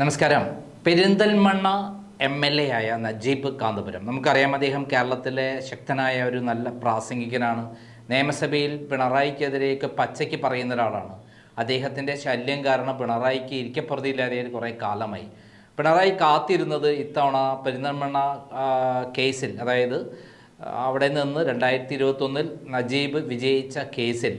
നമസ്കാരം. Perinthalmanna M L A ആയ നജീബ് കാന്തപുരം. നമുക്കറിയാം അദ്ദേഹം കേരളത്തിലെ ശക്തനായ ഒരു നല്ല പ്രാസംഗികനാണ്. നിയമസഭയിൽ പിണറായിക്കെതിരെയൊക്കെ പച്ചയ്ക്ക് പറയുന്ന ഒരാളാണ്. അദ്ദേഹത്തിന്റെ ശല്യം കാരണം പിണറായിക്ക് ഇരിക്കപ്പുറതിയില്ലാതെ കുറേ കാലമായി. പിണറായി കാത്തിരുന്നത് ഇത്തവണ പെരിന്തൽമണ്ണ കേസിൽ അതായത് അവിടെ നിന്ന് രണ്ടായിരത്തി ഇരുപത്തൊന്നിൽ നജീബ് വിജയിച്ച കേസിൽ.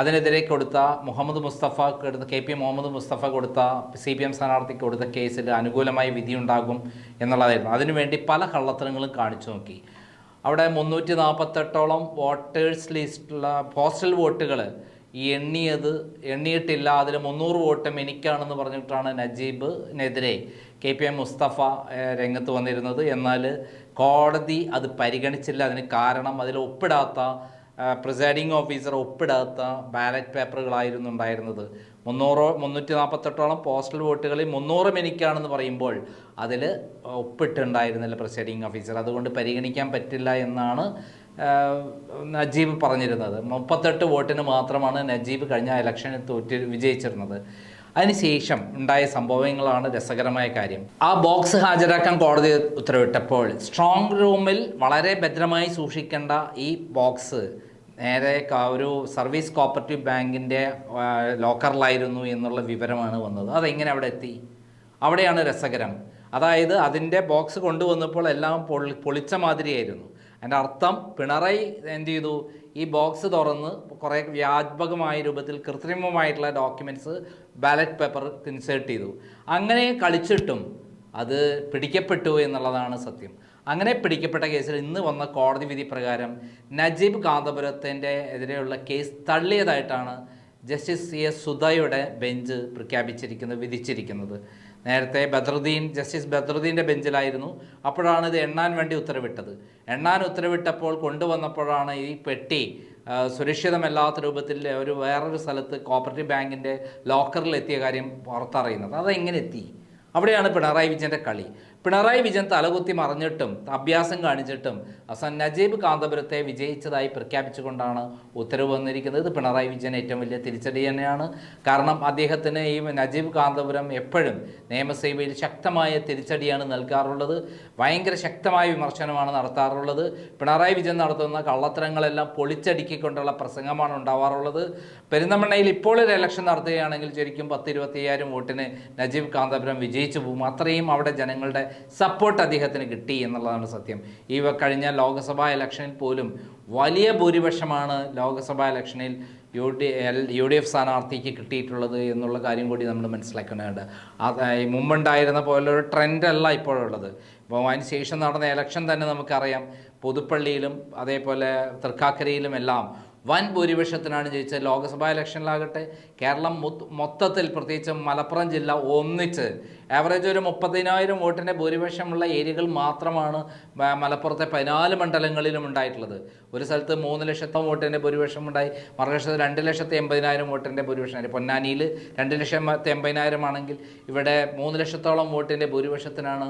അതിനെതിരെ കൊടുത്ത മുഹമ്മദ് മുസ്തഫ കൊടുത്ത കെ പി മുഹമ്മദ് മുസ്തഫ കൊടുത്ത സി പി എം സ്ഥാനാർത്ഥിക്ക് കൊടുത്ത കേസിൽ അനുകൂലമായി വിധിയുണ്ടാകും എന്നുള്ളതായിരുന്നു. അതിനുവേണ്ടി പല കള്ളത്തരങ്ങളും കാണിച്ചു നോക്കി. അവിടെ മുന്നൂറ്റി നാൽപ്പത്തെട്ടോളം വോട്ടേഴ്സ് ലിസ്റ്റുള്ള പോസ്റ്റൽ വോട്ടുകൾ എണ്ണിയത് എണ്ണിയിട്ടില്ല. അതിൽ മുന്നൂറ് വോട്ടും എനിക്കാണെന്ന് പറഞ്ഞിട്ടാണ് നജീബിനെതിരെ കെ പി എം മുസ്തഫ രംഗത്ത് വന്നിരുന്നത്. എന്നാൽ കോടതി അത് പരിഗണിച്ചില്ല. അതിന് കാരണം അതിൽ ഒപ്പിടാത്ത പ്രിസൈഡിംഗ് ഓഫീസർ ഒപ്പിടാത്ത ബാലറ്റ് പേപ്പറുകളായിരുന്നു ഉണ്ടായിരുന്നത് മുന്നൂറോ മുന്നൂറ്റി നാൽപ്പത്തെട്ടോളം പോസ്റ്റൽ വോട്ടുകളിൽ മുന്നൂറും എനിക്കാണെന്ന് പറയുമ്പോൾ അതിൽ ഒപ്പിട്ടുണ്ടായിരുന്നില്ല പ്രിസൈഡിംഗ് ഓഫീസർ അതുകൊണ്ട് പരിഗണിക്കാൻ പറ്റില്ല എന്നാണ് നജീബ് പറഞ്ഞിരുന്നത്. മുപ്പത്തെട്ട് വോട്ടിന് മാത്രമാണ് നജീബ് കഴിഞ്ഞ ഇലക്ഷനിൽ തോറ്റി വിജയിച്ചിരുന്നത്. അതിനുശേഷം ഉണ്ടായ സംഭവങ്ങളാണ് രസകരമായ കാര്യം. ആ ബോക്സ് ഹാജരാക്കാൻ കോടതി ഉത്തരവിട്ടപ്പോൾ സ്ട്രോങ് റൂമിൽ വളരെ ഭദ്രമായി സൂക്ഷിക്കേണ്ട ഈ ബോക്സ് നേരെ ഒരു സർവീസ് കോപ്പറേറ്റീവ് ബാങ്കിന്റെ ലോക്കറിലായിരുന്നു എന്നുള്ള വിവരമാണ് വന്നത്. അതെങ്ങനെ അവിടെ എത്തി? അവിടെയാണ് രസകരം. അതായത് അതിന്റെ ബോക്സ് കൊണ്ടുവന്നപ്പോൾ എല്ലാം പൊളി പൊളിച്ച മാതിരിയായിരുന്നു. അതിന്റെ അർത്ഥം പിണറായി എന്ത് ചെയ്തു? ഈ ബോക്സ് തുറന്ന് കുറേ വ്യാപകമായ രൂപത്തിൽ കൃത്രിമമായിട്ടുള്ള ഡോക്യുമെന്റ്സ് ബാലറ്റ് പേപ്പർ ഇൻസേർട്ട് ചെയ്തു. അങ്ങനെ കളിച്ചിട്ടും അത് പിടിക്കപ്പെട്ടു എന്നുള്ളതാണ് സത്യം. അങ്ങനെ പിടിക്കപ്പെട്ട കേസിൽ ഇന്ന് വന്ന കോടതി വിധി പ്രകാരം നജീബ് കാന്തപുരത്തിന്റെ എതിരെയുള്ള കേസ് തള്ളിയതായിട്ടാണ് ജസ്റ്റിസ് സി എസ് സുധയുടെ ബെഞ്ച് പ്രഖ്യാപിച്ചിരിക്കുന്നത് വിധിച്ചിരിക്കുന്നത്. നേരത്തെ ബദ്രുദ്ദീൻ ജസ്റ്റിസ് ബദ്രുദ്ദീന്റെ ബെഞ്ചിലായിരുന്നു. അപ്പോഴാണ് ഇത് എണ്ണാൻ വേണ്ടി ഉത്തരവിട്ടത്. എണ്ണാൻ ഉത്തരവിട്ടപ്പോൾ കൊണ്ടുവന്നപ്പോഴാണ് ഈ പെട്ടി സുരക്ഷിതമല്ലാത്ത രൂപത്തിൽ ഒരു വേറൊരു സ്ഥലത്ത് കോപ്പറേറ്റീവ് ബാങ്കിന്റെ ലോക്കറിൽ എത്തിയ കാര്യം പുറത്തറിയുന്നത്. അതെങ്ങനെ എത്തി? അവിടെയാണ് പിണറായി വിജയന്റെ കളി. പിണറായി വിജയൻ തലകുത്തി മറിഞ്ഞിട്ടും അഭ്യാസം കാണിച്ചിട്ടും അസൻ നജീബ് കാന്തപുരത്തെ വിജയിച്ചതായി പ്രഖ്യാപിച്ചുകൊണ്ടാണ് ഉത്തരവ് വന്നിരിക്കുന്നത്. പിണറായി വിജയൻ ഏറ്റവും വലിയ തിരിച്ചടി തന്നെയാണ്. കാരണം അദ്ദേഹത്തിന് ഈ നജീബ് കാന്തപുരം എപ്പോഴും നിയമസഭയിൽ ശക്തമായ തിരിച്ചടിയാണ് നൽകാറുള്ളത്. ഭയങ്കര ശക്തമായ വിമർശനമാണ് നടത്താറുള്ളത്. പിണറായി വിജയൻ നടത്തുന്ന കള്ളത്തരങ്ങളെല്ലാം പൊളിച്ചടുക്കിക്കൊണ്ടുള്ള പ്രസംഗമാണ് ഉണ്ടാവാറുള്ളത്. പെരിന്തമണ്ണയിൽ ഇപ്പോൾ ഒരു ഇലക്ഷൻ നടത്തുകയാണെങ്കിൽ ശരിക്കും പത്ത് ഇരുപത്തിയ്യായിരം വോട്ടിന് നജീബ് കാന്തപുരം വിജയിച്ചു പോകും. അത്രയും അവിടെ ജനങ്ങളുടെ സപ്പോർട്ട് അദ്ദേഹത്തിന് കിട്ടി എന്നുള്ളതാണ് സത്യം. ഈ കഴിഞ്ഞ ലോക്സഭാ ഇലക്ഷനിൽ പോലും വലിയ ഭൂരിപക്ഷമാണ് ലോക്സഭാ ഇലക്ഷനിൽ U D L U D F സ്ഥാനാർത്ഥിക്ക് കിട്ടിയിട്ടുള്ളത് എന്നുള്ള കാര്യം കൂടി നമ്മൾ മനസ്സിലാക്കേണ്ടതുണ്ട്. അത് മുമ്പുണ്ടായിരുന്ന പോലൊരു ട്രെൻഡല്ല ഇപ്പോഴുള്ളത്. ഇപ്പോൾ അതിന് ശേഷം നടന്ന ഇലക്ഷൻ തന്നെ നമുക്കറിയാം. പുതുപ്പള്ളിയിലും അതേപോലെ തൃക്കാക്കരയിലും എല്ലാം വൻ ഭൂരിപക്ഷത്തിനാണ് ജയിച്ചത്. ലോക്സഭാ ഇലക്ഷനിലാകട്ടെ കേരളം മൊത്തത്തിൽ പ്രത്യേകിച്ച് മലപ്പുറം ജില്ല ഒന്നിച്ച്. ആവറേജ് ഒരു മുപ്പതിനായിരം വോട്ടിന്റെ ഭൂരിപക്ഷമുള്ള ഏരിയകൾ മാത്രമാണ് മലപ്പുറത്തെ പതിനാല് മണ്ഡലങ്ങളിലും ഉണ്ടായിട്ടുള്ളത്. ഒരു സ്ഥലത്ത് മൂന്ന് ലക്ഷത്തോളം വോട്ടിന്റെ ഭൂരിപക്ഷം ഉണ്ടായി മറുവശത്ത് രണ്ട് ലക്ഷത്തി എൺപതിനായിരം വോട്ടിന്റെ ഭൂരിപക്ഷം. പൊന്നാനിയിൽ രണ്ട് ലക്ഷത്തി എൺപതിനായിരം ആണെങ്കിൽ ഇവിടെ മൂന്ന് ലക്ഷത്തോളം വോട്ടിന്റെ ഭൂരിപക്ഷത്തിനാണ്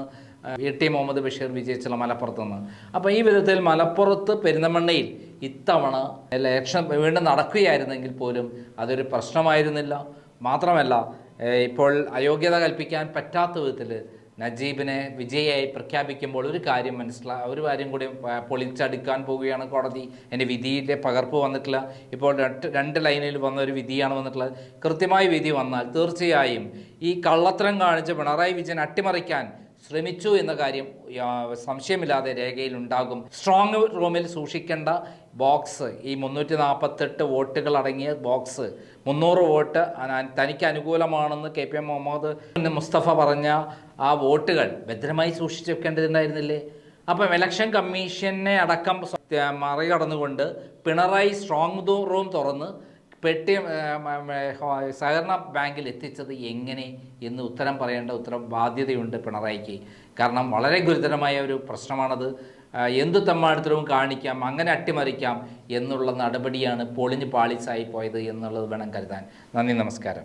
ഇ ടി മുഹമ്മദ് ബഷീർ വിജയിച്ചുള്ള മലപ്പുറത്തുനിന്ന് അപ്പോൾ ഈ വിധത്തിൽ മലപ്പുറത്ത് പെരിന്തമണ്ണയിൽ ഇത്തവണ ഇലക്ഷൻ വീണ്ടും നടക്കുകയായിരുന്നെങ്കിൽ പോലും അതൊരു പ്രശ്നമായിരുന്നില്ല. മാത്രമല്ല ഇപ്പോൾ അയോഗ്യത കൽപ്പിക്കാൻ പറ്റാത്ത വിധത്തിൽ നജീബിനെ വിജയിയായി പ്രഖ്യാപിക്കുമ്പോൾ ഒരു കാര്യം മനസ്സിലാ ഒരു കാര്യം കൂടി പൊളിച്ചടുക്കാൻ പോവുകയാണ് കോടതി. എന്റെ വിധിയിലെ പകർപ്പ് വന്നിട്ടില്ല. ഇപ്പോൾ രണ്ട് രണ്ട് ലൈനിൽ വന്ന ഒരു വിധിയാണ് വന്നിട്ടുള്ളത്. കൃത്യമായ വിധി വന്നാൽ തീർച്ചയായും ഈ കള്ളത്തരം കാണിച്ച് പിണറായി വിജയൻ അട്ടിമറിക്കാൻ ശ്രമിച്ചു എന്ന കാര്യം സംശയമില്ലാതെ രേഖയിൽ ഉണ്ടാകും. സ്ട്രോങ് റൂമിൽ സൂക്ഷിക്കേണ്ട ബോക്സ് ഈ മുന്നൂറ്റി നാൽപ്പത്തെട്ട് വോട്ടുകൾ അടങ്ങിയ ബോക്സ് മുന്നൂറ് വോട്ട് തനിക്ക് അനുകൂലമാണെന്ന് K P M Muhammad Mustafa പറഞ്ഞ ആ വോട്ടുകൾ ഭദ്രമായി സൂക്ഷിച്ചു വെക്കേണ്ടതുണ്ടായിരുന്നില്ലേ? അപ്പം ഇലക്ഷൻ കമ്മീഷനെ അടക്കം മറികടന്നുകൊണ്ട് പിണറായി സ്ട്രോങ് റൂം തുറന്ന് പെട്ടി സഹകരണ ബാങ്കിൽ എത്തിച്ചത് എങ്ങനെ എന്ന് ഉത്തരം പറയേണ്ട ഉത്തരം ബാധ്യതയുണ്ട് പിണറായിക്ക്. കാരണം വളരെ ഗുരുതരമായ ഒരു പ്രശ്നമാണത്. എന്ത് തെമ്മാടിത്തരവും കാണിക്കാം അങ്ങനെ അട്ടിമറിക്കാം എന്നുള്ള നടപടിയാണ് പൊളിഞ്ഞ് പാളിച്ചായി പോയത് എന്നുള്ളത് വേണം കരുതാൻ. നന്ദി നമസ്കാരം.